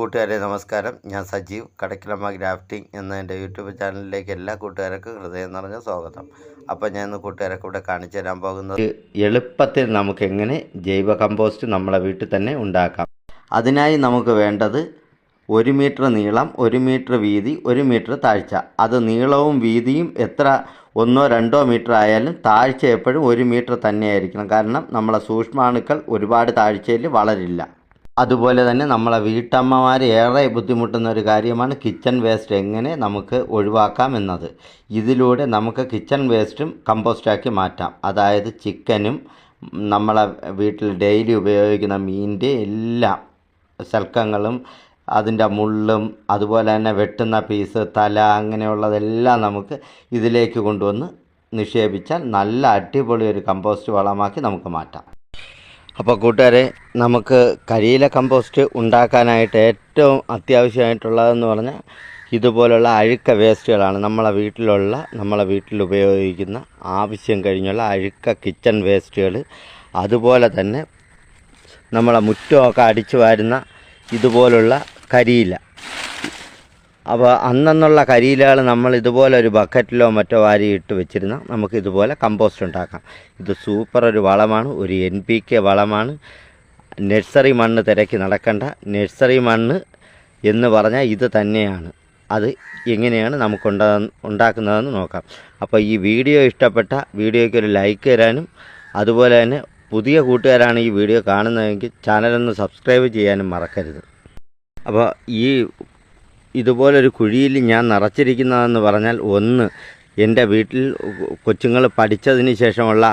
കൂട്ടുകാരെ നമസ്കാരം. ഞാൻ സജീവ് കടക്കിലമ്മ ഗ്രാഫ്റ്റിംഗ് എന്ന എന്റെ യൂട്യൂബ് ചാനലിലേക്ക് എല്ലാ കൂട്ടുകാർക്കും ഹൃദയം നിറഞ്ഞ സ്വാഗതം. അപ്പോൾ ഞാൻ ഇന്ന് കൂട്ടുകാരൊക്കെ ഇവിടെ കാണിച്ചു തരാൻ പോകുന്നത് എളുപ്പത്തിൽ നമുക്ക് എങ്ങനെ ജൈവ കമ്പോസ്റ്റ് നമ്മളെ വീട്ടിൽ തന്നെ ഉണ്ടാക്കാം. അതിനായി നമുക്ക് വേണ്ടത് ഒരു മീറ്റർ നീളം ഒരു മീറ്റർ വീതി ഒരു മീറ്റർ താഴ്ച. അത് നീളവും വീതിയും എത്ര ഒന്നോ രണ്ടോ മീറ്റർ ആയാലും താഴ്ച എപ്പോഴും ഒരു മീറ്റർ തന്നെയായിരിക്കണം. കാരണം നമ്മളെ സൂക്ഷ്മാണുക്കൾ ഒരുപാട് താഴ്ചയിൽ വളരില്ല. അതുപോലെ തന്നെ നമ്മളെ വീട്ടമ്മമാർ ഏറെ ബുദ്ധിമുട്ടുന്ന ഒരു കാര്യമാണ് കിച്ചൺ വേസ്റ്റ് എങ്ങനെ നമുക്ക് ഒഴിവാക്കാം എന്നത്. ഇതിലൂടെ നമുക്ക് കിച്ചൺ വേസ്റ്റും കമ്പോസ്റ്റാക്കി മാറ്റാം. അതായത് ചിക്കനും നമ്മളെ വീട്ടിൽ ഡെയിലി ഉപയോഗിക്കുന്ന മീനിന്റെ എല്ലാ ശൽക്കങ്ങളും അതിന്റെ മുള്ളും അതുപോലെ തന്നെ വെട്ടുന്ന പീസ് തല അങ്ങനെയുള്ളതെല്ലാം നമുക്ക് ഇതിലേക്ക് കൊണ്ടുവന്ന് നിക്ഷേപിച്ചാൽ നല്ല അടിപൊളി ഒരു കമ്പോസ്റ്റ് വളമാക്കി നമുക്ക് മാറ്റാം. അപ്പോൾ കൂട്ടുകാരെ നമുക്ക് കരിയില കമ്പോസ്റ്റ് ഉണ്ടാക്കാനായിട്ട് ഏറ്റവും അത്യാവശ്യമായിട്ടുള്ളതെന്ന് പറഞ്ഞാൽ ഇതുപോലുള്ള അഴുക്ക വേസ്റ്റുകളാണ് നമ്മളെ വീട്ടിലുള്ള നമ്മളെ വീട്ടിൽ ഉപയോഗിക്കുന്ന ആവശ്യം കഴിഞ്ഞുള്ള അഴുക്ക കിച്ചൺ വേസ്റ്റുകൾ. അതുപോലെ തന്നെ നമ്മളെ മുറ്റമൊക്കെ അടിച്ചു വാരുന്ന ഇതുപോലുള്ള കരിയില. അപ്പോൾ അന്നെന്നുള്ള കരിയിലകൾ നമ്മൾ ഇതുപോലെ ഒരു ബക്കറ്റിലോ മറ്റോ വാരി ഇട്ട് വെച്ചിരുന്ന നമുക്ക് ഇതുപോലെ കമ്പോസ്റ്റ് ഉണ്ടാക്കാം. ഇത് സൂപ്പർ ഒരു വളമാണ് ഒരു എൻ പി കെ വളമാണ്. നഴ്സറി മണ്ണ് തിരക്കി നടക്കേണ്ട. നഴ്സറി മണ്ണ് എന്ന് പറഞ്ഞാൽ ഇത് തന്നെയാണ്. അത് എങ്ങനെയാണ് നമുക്ക് ഉണ്ടാ ഉണ്ടാക്കുന്നതെന്ന് നോക്കാം. അപ്പോൾ ഈ വീഡിയോ ഇഷ്ടപ്പെട്ട വീഡിയോയ്ക്ക് ഒരു ലൈക്ക് തരാനും അതുപോലെ തന്നെ പുതിയ കൂട്ടുകാരാണ് ഈ വീഡിയോ കാണുന്നതെങ്കിൽ ചാനലൊന്ന് സബ്സ്ക്രൈബ് ചെയ്യാനും മറക്കരുത്. അപ്പോൾ ഈ ഇതുപോലൊരു കുഴിയിൽ ഞാൻ നിറച്ചിരിക്കുന്നതെന്ന് പറഞ്ഞാൽ ഒന്ന് എന്റെ വീട്ടിൽ കൊച്ചുങ്ങൾ പഠിച്ചതിന് ശേഷമുള്ള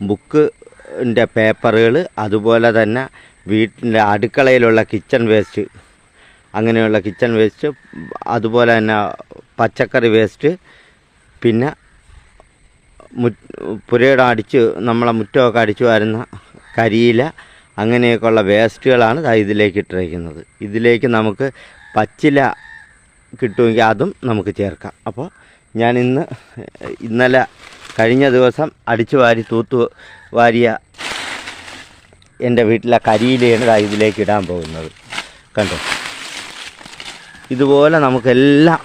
ബുക്കിന്റെ പേപ്പറുകൾ അതുപോലെ തന്നെ വീട്ടിന്റെ അടുക്കളയിലുള്ള കിച്ചൺ വേസ്റ്റ് അങ്ങനെയുള്ള കിച്ചൺ വേസ്റ്റ് അതുപോലെ തന്നെ പച്ചക്കറി വേസ്റ്റ് പിന്നെ മു പുരയുടെ അടിച്ച് നമ്മളെ മുറ്റമൊക്കെ അടിച്ചു വരുന്ന കരിയില അങ്ങനെയൊക്കെയുള്ള വേസ്റ്റുകളാണ് ഇതിലേക്ക് ഇട്ടിരിക്കുന്നത്. ഇതിലേക്ക് നമുക്ക് പച്ചില കിട്ടുമെങ്കിൽ അതും നമുക്ക് ചേർക്കാം. അപ്പോൾ ഞാൻ ഇന്ന് ഇന്നലെ കഴിഞ്ഞ ദിവസം അടിച്ചു വാരി തൂത്തു വാരിയ എന്റെ വീട്ടിലെ കരിയിലാണ് ഇതിലേക്ക് ഇടാൻ പോകുന്നത്. കണ്ടോ? ഇതുപോലെ നമുക്കെല്ലാം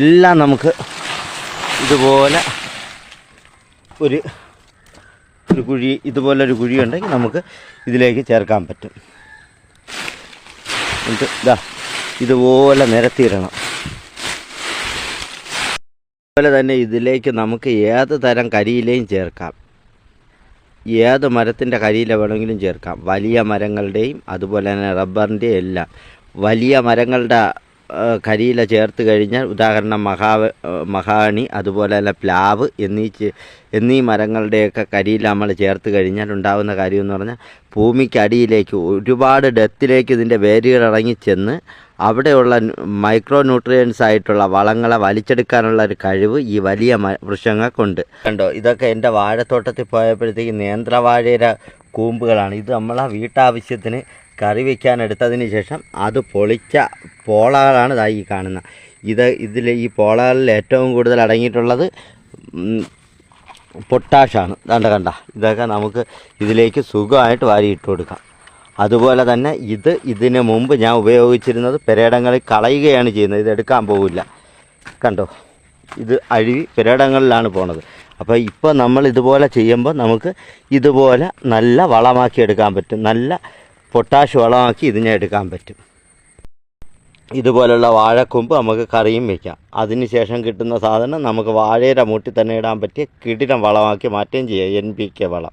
എല്ലാം നമുക്ക് ഇതുപോലെ ഒരു ഒരു കുഴി ഇതുപോലെ ഒരു കുഴി ഉണ്ടെങ്കിൽ നമുക്ക് ഇതിലേക്ക് ചേർക്കാൻ പറ്റും. എന്നിട്ട് ഇതാ ഇതുപോലെ നിരത്തിയിടണം. അതുപോലെ തന്നെ ഇതിലേക്ക് നമുക്ക് ഏത് തരം കരിയിലയും ചേർക്കാം. ഏത് മരത്തിന്റെ കരിയില വേണമെങ്കിലും ചേർക്കാം. വലിയ മരങ്ങളുടെയും അതുപോലെ തന്നെ റബ്ബറിന്റെയും എല്ലാം. വലിയ മരങ്ങളുടെ കരിയില ചേർത്ത് കഴിഞ്ഞാൽ ഉദാഹരണം മഹാ മഹാണി അതുപോലെ തന്നെ പ്ലാവ് എന്നീ എന്നീ മരങ്ങളുടെയൊക്കെ കരിയില നമ്മൾ ചേർത്ത് കഴിഞ്ഞാൽ ഉണ്ടാകുന്ന കാര്യം എന്ന് പറഞ്ഞാൽ ഭൂമിക്കടിയിലേക്ക് ഒരുപാട് ഡെപ്തിലേക്ക് ഇതിന്റെ വേരുകൾ ഇറങ്ങി ചെന്ന് അവിടെയുള്ള മൈക്രോ ന്യൂട്രിയൻസ് ആയിട്ടുള്ള വളങ്ങളെ വലിച്ചെടുക്കാനുള്ള ഒരു കഴിവ് ഈ വലിയ വൃക്ഷങ്ങൾക്കുണ്ട്. കണ്ടോ? ഇതൊക്കെ എന്റെ വാഴത്തോട്ടത്തിൽ പോയപ്പോഴത്തേക്ക് നേന്ത്രവാഴയുടെ കൂമ്പുകളാണ്. ഇത് നമ്മളെ വീട്ടാവശ്യത്തിന് കറി വയ്ക്കാൻ എടുത്തതിന് ശേഷം അത് പൊളിച്ച പോളകളാണ് ഇതായി ഈ കാണുന്നത് ഇത് ഇതിൽ ഈ പോളകളിൽ ഏറ്റവും കൂടുതൽ അടങ്ങിയിട്ടുള്ളത് പൊട്ടാഷാണ്. കണ്ട കണ്ട. ഇതൊക്കെ നമുക്ക് ഇതിലേക്ക് സുഖമായിട്ട് വാരിയിട്ട് കൊടുക്കാം. അതുപോലെ തന്നെ ഇത് ഇതിന് മുമ്പ് ഞാൻ ഉപയോഗിച്ചിരുന്നത് പെരേടങ്ങളിൽ കളയുകയാണ് ചെയ്യുന്നത്. ഇത് എടുക്കാൻ പോകില്ല കണ്ടോ? ഇത് അഴുകി പെരേടങ്ങളിലാണ് പോണത്. അപ്പോൾ ഇപ്പോൾ നമ്മൾ ഇതുപോലെ ചെയ്യുമ്പോൾ നമുക്ക് ഇതുപോലെ നല്ല വളമാക്കി എടുക്കാൻ പറ്റും. നല്ല പൊട്ടാഷ് വളമാക്കി ഇതിനെ എടുക്കാൻ പറ്റും. ഇതുപോലുള്ള വാഴക്കൊമ്പ് നമുക്ക് കറിയും വയ്ക്കാം അതിന് ശേഷം കിട്ടുന്ന സാധനം നമുക്ക് വാഴയുടെ മൂട്ടിൽ തന്നെ ഇടാൻ പറ്റിയ കിടിലം വളമാക്കി മാറ്റുകയും ചെയ്യാം എൻ പി കെ വളം.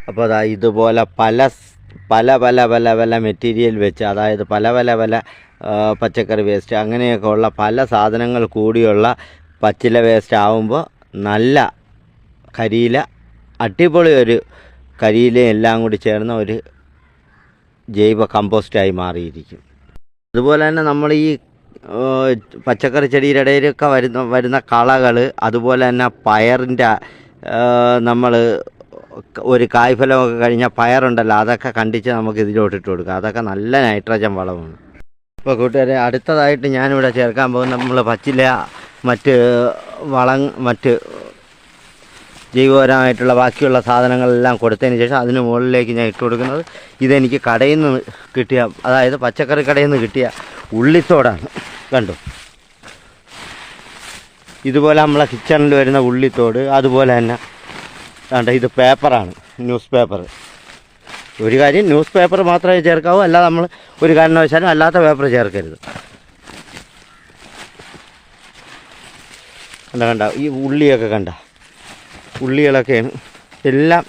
അപ്പോൾ അതാ ഇതുപോലെ പല പല പല പല പല മെറ്റീരിയൽ വെച്ച് അതായത് പല പല പല പച്ചക്കറി വേസ്റ്റ് അങ്ങനെയൊക്കെ ഉള്ള പല സാധനങ്ങൾ കൂടിയുള്ള പച്ചില വേസ്റ്റ് ആവുമ്പോൾ നല്ല കരിയില അടിപൊളി ഒരു കരിയിലയും എല്ലാം കൂടി ചേർന്ന ഒരു ജൈവ കമ്പോസ്റ്റായി മാറിയിരിക്കും. അതുപോലെ തന്നെ നമ്മൾ ഈ പച്ചക്കറി ചെടിയുടെ ഇടയിലൊക്കെ വരുന്ന വരുന്ന കളകൾ അതുപോലെ തന്നെ പയറിന്റെ നമ്മൾ ഒരു കായ്ഫലമൊക്കെ കഴിഞ്ഞാൽ പയറുണ്ടല്ലോ അതൊക്കെ കണ്ടിച്ച് നമുക്ക് ഇതിലോട്ട് ഇട്ട് കൊടുക്കാം. അതൊക്കെ നല്ല നൈട്രജൻ വളമാണ്. ഇപ്പോൾ കൂട്ടുകാരെ അടുത്തതായിട്ട് ഞാനിവിടെ ചേർക്കാൻ പോകുന്ന നമ്മൾ പച്ചില മറ്റ് വളം മറ്റ് ജൈവപരമായിട്ടുള്ള ബാക്കിയുള്ള സാധനങ്ങളെല്ലാം കൊടുത്തതിന് ശേഷം അതിന് മുകളിലേക്ക് ഞാൻ ഇട്ട് കൊടുക്കുന്നത് ഇതെനിക്ക് കടയിൽ നിന്ന് കിട്ടിയ അതായത് പച്ചക്കറി കടയിൽ നിന്ന് കിട്ടിയ ഉള്ളിത്തോടാണ്. കണ്ടു? ഇതുപോലെ നമ്മളെ കിച്ചണിൽ വരുന്ന ഉള്ളിത്തോട് അതുപോലെ തന്നെ കണ്ട ഇത് പേപ്പറാണ് ന്യൂസ് പേപ്പർ. ഒരു കാര്യം ന്യൂസ് പേപ്പർ മാത്രമേ ചേർക്കാവൂ അല്ലാതെ നമ്മൾ ഒരു കാരണവശാലും അല്ലാത്ത പേപ്പർ ചേർക്കരുത്. കണ്ട കണ്ട ഈ ഉള്ളിയൊക്കെ കണ്ട? ഉള്ളികളൊക്കെയാണ് എല്ലാം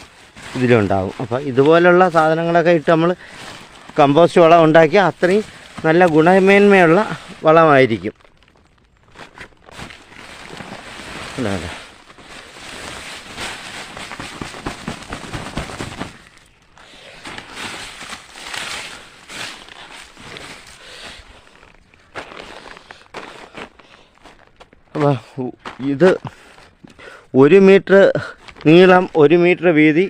ഇതിലുണ്ടാവും അപ്പോൾ ഇതുപോലുള്ള സാധനങ്ങളൊക്കെ ഇട്ട് നമ്മൾ കമ്പോസ്റ്റ് വളം ഉണ്ടാക്കിയാൽ അത്രയും നല്ല ഗുണമേന്മയുള്ള വളമായിരിക്കും. അപ്പോൾ ഇത് ഒരു മീറ്റർ നീളം ഒരു മീറ്റർ വീതി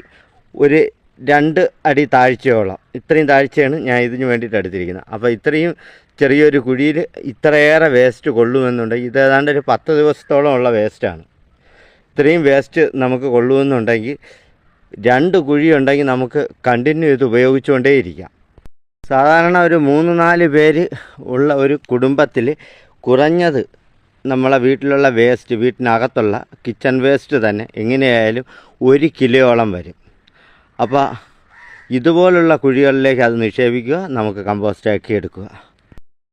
ഒരു രണ്ട് അടി താഴ്ചയോളം. ഇത്രയും താഴ്ചയാണ് ഞാൻ ഇതിന് വേണ്ടിയിട്ട് എടുത്തിരിക്കുന്നത്. അപ്പോൾ ഇത്രയും ചെറിയൊരു കുഴിയിൽ ഇത്രയേറെ വേസ്റ്റ് കൊള്ളുമെന്നുണ്ടെങ്കിൽ ഇത് ഏതാണ്ട് ഒരു പത്ത് ദിവസത്തോളം ഉള്ള വേസ്റ്റാണ്. ഇത്രയും വേസ്റ്റ് നമുക്ക് കൊള്ളുമെന്നുണ്ടെങ്കിൽ രണ്ട് കുഴി ഉണ്ടെങ്കിൽ നമുക്ക് കണ്ടിന്യൂ ഇത് ഉപയോഗിച്ചുകൊണ്ടേയിരിക്കാം. സാധാരണ ഒരു മൂന്ന് നാല് പേര് ഉള്ള ഒരു കുടുംബത്തിൽ കുറഞ്ഞത് നമ്മളെ വീട്ടിലുള്ള വേസ്റ്റ് വീട്ടിനകത്തുള്ള കിച്ചൺ വേസ്റ്റ് തന്നെ എങ്ങനെയായാലും ഒരു കിലോയോളം വരും. അപ്പോൾ ഇതുപോലുള്ള കുഴികളിലേക്ക് അത് നിക്ഷേപിക്കുക നമുക്ക് കമ്പോസ്റ്റാക്കി എടുക്കുക.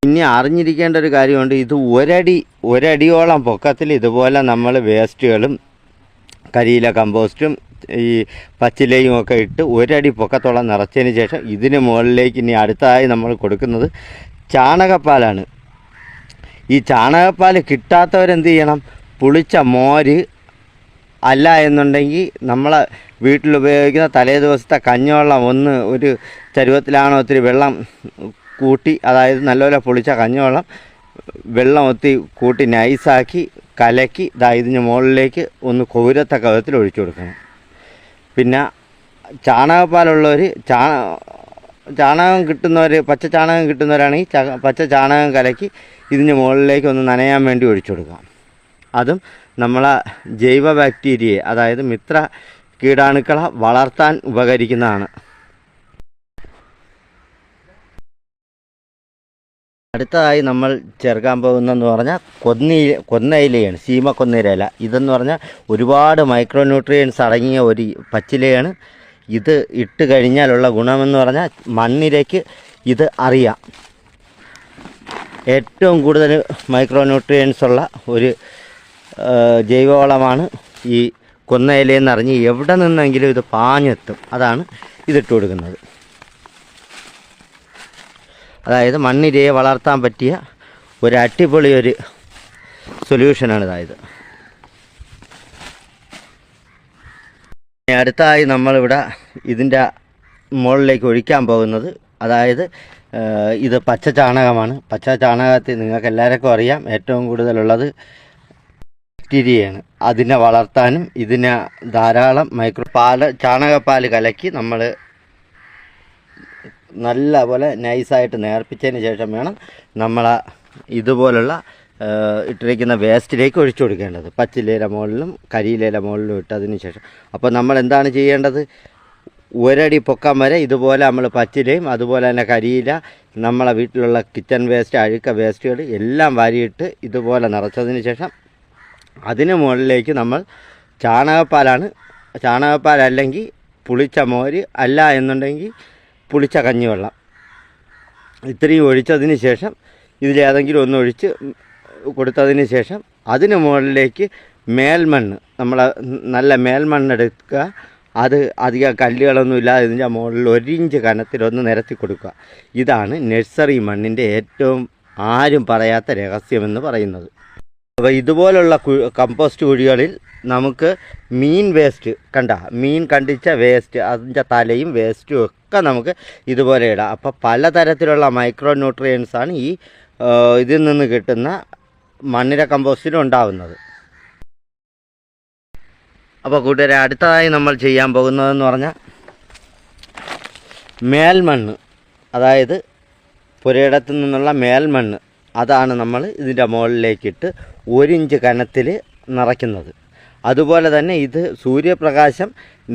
ഇനി അറിഞ്ഞിരിക്കേണ്ട ഒരു കാര്യമുണ്ട് ഇത് ഒരടി ഒരടിയോളം പൊക്കത്തിൽ ഇതുപോലെ നമ്മൾ വേസ്റ്റുകളും കരിയില കമ്പോസ്റ്റും ഈ പച്ചിലയും ഒക്കെ ഇട്ട് ഒരടി പൊക്കത്തോളം നിറച്ചതിന് ശേഷം ഇതിന് മുകളിലേക്ക് ഇനി അടുത്തതായി നമ്മൾ കൊടുക്കുന്നത് ചാണകപ്പാലാണ്. ഈ ചാണകപ്പാൽ കിട്ടാത്തവരെന്ത് ചെയ്യണം? പുളിച്ച മോര് അല്ല എന്നുണ്ടെങ്കിൽ നമ്മളെ വീട്ടിൽ ഉപയോഗിക്കുന്ന തലേ ദിവസത്തെ കഞ്ഞിവെള്ളം ഒന്ന് ഒരു ചരുവത്തിലാണോ ഒത്തിരി വെള്ളം കൂട്ടി അതായത് നല്ലപോലെ പൊളിച്ച കഞ്ഞിവെള്ളം വെള്ളം ഒത്തി കൂട്ടി നൈസാക്കി കലക്കി ദാ ഇതിന് മുകളിലേക്ക് ഒന്ന് കൊകുരത്തക്ക വിധത്തിൽ ഒഴിച്ചു കൊടുക്കണം. പിന്നെ ചാണകപ്പാലുള്ളവർ ചാണ ചാണകം കിട്ടുന്നവർ പച്ച ചാണകം കിട്ടുന്നവരാണെങ്കിൽ പച്ച ചാണകം കലക്കി ഇതിന് മുകളിലേക്ക് ഒന്ന് നനയാൻ വേണ്ടി ഒഴിച്ചു കൊടുക്കാം. അതും നമ്മളെ ജൈവ ബാക്ടീരിയയെ അതായത് മിത്ര കീടാണുക്കളെ വളർത്താൻ ഉപകരിക്കുന്നതാണ്. അടുത്തതായി നമ്മൾ ചേർക്കാൻ പോകുന്നതെന്ന് പറഞ്ഞാൽ കൊന്നി കൊന്നയിലയാണ് സീമ കൊന്നയില ഇതെന്ന് പറഞ്ഞാൽ ഒരുപാട് മൈക്രോന്യൂട്രിയൻസ് അടങ്ങിയ ഒരു പച്ചിലയാണ്. ഇത് ഇട്ട് കഴിഞ്ഞാലുള്ള ഗുണമെന്ന് പറഞ്ഞാൽ മണ്ണിലേക്ക് ഇത് അറിയാം. ഏറ്റവും കൂടുതൽ മൈക്രോ ന്യൂട്രിയൻസ് ഉള്ള ഒരു ജൈവവളമാണ് ഈ കൊന്നയിലയെന്ന് അറിഞ്ഞ് എവിടെ നിന്നെങ്കിലും ഇത് പാഞ്ഞെത്തും. അതാണ് ഇതിട്ട് കൊടുക്കുന്നത്. അതായത് മണ്ണിരയെ വളർത്താൻ പറ്റിയ ഒരു അടിപൊളി ഒരു സൊല്യൂഷനാണ് ഇതായത് അടുത്തായി നമ്മളിവിടെ ഇതിന്റെ മുകളിലേക്ക് ഒഴിക്കാൻ പോകുന്നത്. അതായത് ഇത് പച്ച ചാണകമാണ്. പച്ച ചാണകത്തിൽ നിങ്ങൾക്ക് എല്ലാവർക്കും അറിയാം ഏറ്റവും കൂടുതലുള്ളത് ബാക്ടീരിയയാണ്. അതിനെ വളർത്താനും ഇതിനെ ധാരാളം മൈക്രോ പാൽ ചാണകപ്പാൽ കലക്കി നമ്മൾ നല്ല പോലെ നൈസായിട്ട് നേർപ്പിച്ചതിന് ശേഷം വേണം നമ്മൾ ഇതുപോലുള്ള ഇട്ടിരിക്കുന്ന വേസ്റ്റിലേക്ക് ഒഴിച്ചു കൊടുക്കേണ്ടത്. പച്ചിലയില മുകളിലും കരിയിലയില മുകളിലും ഇട്ടതിന് ശേഷം. അപ്പോൾ നമ്മൾ എന്താണ് ചെയ്യേണ്ടത്? ഒരടി പൊക്കം വരെ ഇതുപോലെ നമ്മൾ പച്ചിലയും അതുപോലെ തന്നെ കരിയില നമ്മളെ വീട്ടിലുള്ള കിച്ചൺ വേസ്റ്റ് അഴുക്ക വേസ്റ്റുകൾ എല്ലാം വാരിയിട്ട് ഇതുപോലെ നിറച്ചതിന് ശേഷം അതിന് മുകളിലേക്ക് നമ്മൾ ചാണകപ്പാലാണ് ചാണകപ്പാലല്ലെങ്കിൽ പുളിച്ച മോര് അല്ല എന്നുണ്ടെങ്കിൽ പുളിച്ച കഞ്ഞിവെള്ളം. ഇത്രയും ഒഴിച്ചതിന് ശേഷം ഇതിലേതെങ്കിലും ഒന്ന് ഒഴിച്ച് കൊടുത്തതിന് ശേഷം അതിന് മുകളിലേക്ക് മേൽമണ്ണ് നമ്മൾ നല്ല മേൽമണ്ണെടുക്കുക. അത് അധികം കല്ലുകളൊന്നും ഇല്ലാതെ ഇതിന്റെ മുകളിൽ ഒരിഞ്ച് കനത്തിലൊന്ന് നിരത്തി കൊടുക്കുക. ഇതാണ് നഴ്സറി മണ്ണിന്റെ ഏറ്റവും ആരും പറയാത്ത രഹസ്യമെന്ന് പറയുന്നത്. അപ്പോൾ ഇതുപോലുള്ള കമ്പോസ്റ്റ് കുഴികളിൽ നമുക്ക് മീൻ വേസ്റ്റ് കണ്ട? മീൻ കണ്ടിച്ച വേസ്റ്റ് അതിന്റെ തലയും വേസ്റ്റും ഒക്കെ നമുക്ക് ഇതുപോലെ ഇടാം. അപ്പോൾ പലതരത്തിലുള്ള മൈക്രോ ന്യൂട്രിയൻസാണ് ഈ ഇതിൽ നിന്ന് കിട്ടുന്ന മണ്ണിര കമ്പോസ്റ്റിൽ ഉണ്ടാവുന്നത്. അപ്പോൾ കൂട്ടുകാരെ അടുത്തതായി നമ്മൾ ചെയ്യാൻ പോകുന്നതെന്ന് പറഞ്ഞാൽ മേൽമണ്ണ്. അതായത് പുരയിടത്തു നിന്നുള്ള മേൽമണ്ണ്. അതാണ് നമ്മൾ ഇതിന്റെ മുകളിലേക്കിട്ട് ഒരിഞ്ച് കനത്തിൽ നിറയ്ക്കുന്നത്. അതുപോലെ തന്നെ ഇത് സൂര്യപ്രകാശം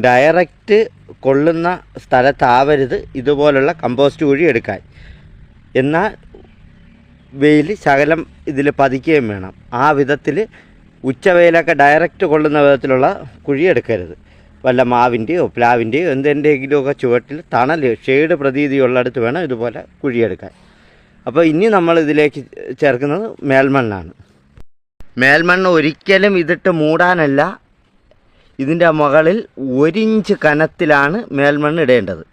ഡയറക്റ്റ് കൊള്ളുന്ന സ്ഥലത്താവരുത് ഇതുപോലുള്ള കമ്പോസ്റ്റ് കുഴി എടുക്കാൻ. എന്നാൽ വെയിൽ ശകലം ഇതിൽ പതിക്കുകയും വേണം. ആ വിധത്തിൽ ഉച്ചവെയിലൊക്കെ ഡയറക്റ്റ് കൊള്ളുന്ന വിധത്തിലുള്ള കുഴി എടുക്കരുത്. വല്ല മാവിന്റെയോ പ്ലാവിന്റെയോ എന്തിന്റെയെങ്കിലുമൊക്കെ ചുവട്ടിൽ തണൽ ഷെയ്ഡ് പ്രതീതിയുള്ളിടത്ത് വേണം ഇതുപോലെ കുഴിയെടുക്കാൻ അപ്പോൾ ഇനി നമ്മൾ ഇതിലേക്ക് ചേർക്കുന്നത് മേൽമണ്ണാണ്. മേൽമണ്ണ് ഒരിക്കലും ഇതിട്ട് മൂടാനല്ല. ഇതിന്റെ മുകളിൽ ഒരിഞ്ച് കനത്തിലാണ് മേൽമണ്ണ് ഇടേണ്ടത്.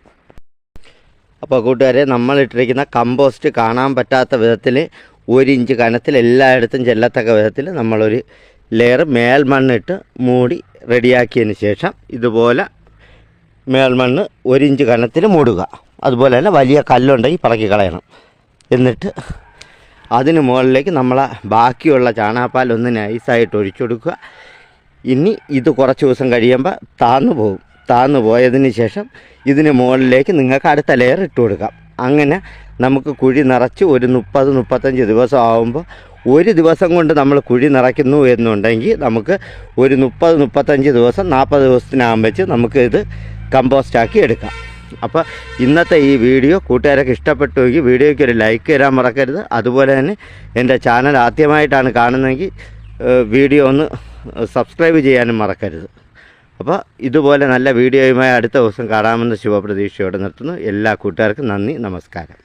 അപ്പോൾ കൂട്ടുകാരെ നമ്മൾ ഇട്ടിരിക്കുന്ന കമ്പോസ്റ്റ് കാണാൻ പറ്റാത്ത വിധത്തിൽ ഒരിഞ്ച് കനത്തിൽ എല്ലായിടത്തും ചെല്ലത്തക്ക വിധത്തിൽ നമ്മളൊരു ലെയർ മേൽമണ്ണിട്ട് മൂടി റെഡിയാക്കിയതിന് ശേഷം ഇതുപോലെ മേൽമണ്ണ് ഒരു ഇഞ്ച് കനത്തിൽ മൂടുക. അതുപോലെ തന്നെ വലിയ കല്ലുണ്ടെങ്കിൽ പറക്കി കളയണം. എന്നിട്ട് അതിന് മുകളിലേക്ക് നമ്മളെ ബാക്കിയുള്ള ചാണാപ്പാൽ ഒന്ന് നൈസായിട്ട് ഒഴിച്ചെടുക്കുക ഇനി ഇത് കുറച്ച് ദിവസം കഴിയുമ്പോൾ താന്നു പോകും. താന്നു പോയതിന് ശേഷം ഇതിന് മുകളിലേക്ക് നിങ്ങൾക്ക് അടുത്ത ലെയർ ഇട്ട് കൊടുക്കാം. അങ്ങനെ നമുക്ക് കുഴി നിറച്ച് ഒരു മുപ്പത് മുപ്പത്തഞ്ച് ദിവസം ആകുമ്പോൾ ഒരു ദിവസം കൊണ്ട് നമ്മൾ കുഴി നിറയ്ക്കുന്നു എന്നുണ്ടെങ്കിൽ നമുക്ക് ഒരു മുപ്പത് മുപ്പത്തഞ്ച് ദിവസം നാൽപ്പത് ദിവസത്തിനാകുമ്പോൾ നമുക്ക് ഇത് കമ്പോസ്റ്റാക്കി എടുക്കാം. അപ്പോൾ ഇന്നത്തെ ഈ വീഡിയോ കൂട്ടുകാരൊക്കെ ഇഷ്ടപ്പെട്ടുവെങ്കിൽ വീഡിയോയ്ക്ക് ഒരു ലൈക്ക് തരാൻ മറക്കരുത്. അതുപോലെ തന്നെ എന്റെ ചാനൽ ആദ്യമായിട്ടാണ് കാണുന്നതെങ്കിൽ വീഡിയോ ഒന്ന് സബ്സ്ക്രൈബ് ചെയ്യാനും മറക്കരുത്. അപ്പോൾ ഇതുപോലെ നല്ല വീഡിയോയുമായി അടുത്ത ദിവസം കാണാമെന്ന ശുഭപ്രതീക്ഷയോടെ നിർത്തുന്നു. എല്ലാ കൂട്ടുകാർക്കും നന്ദി നമസ്കാരം.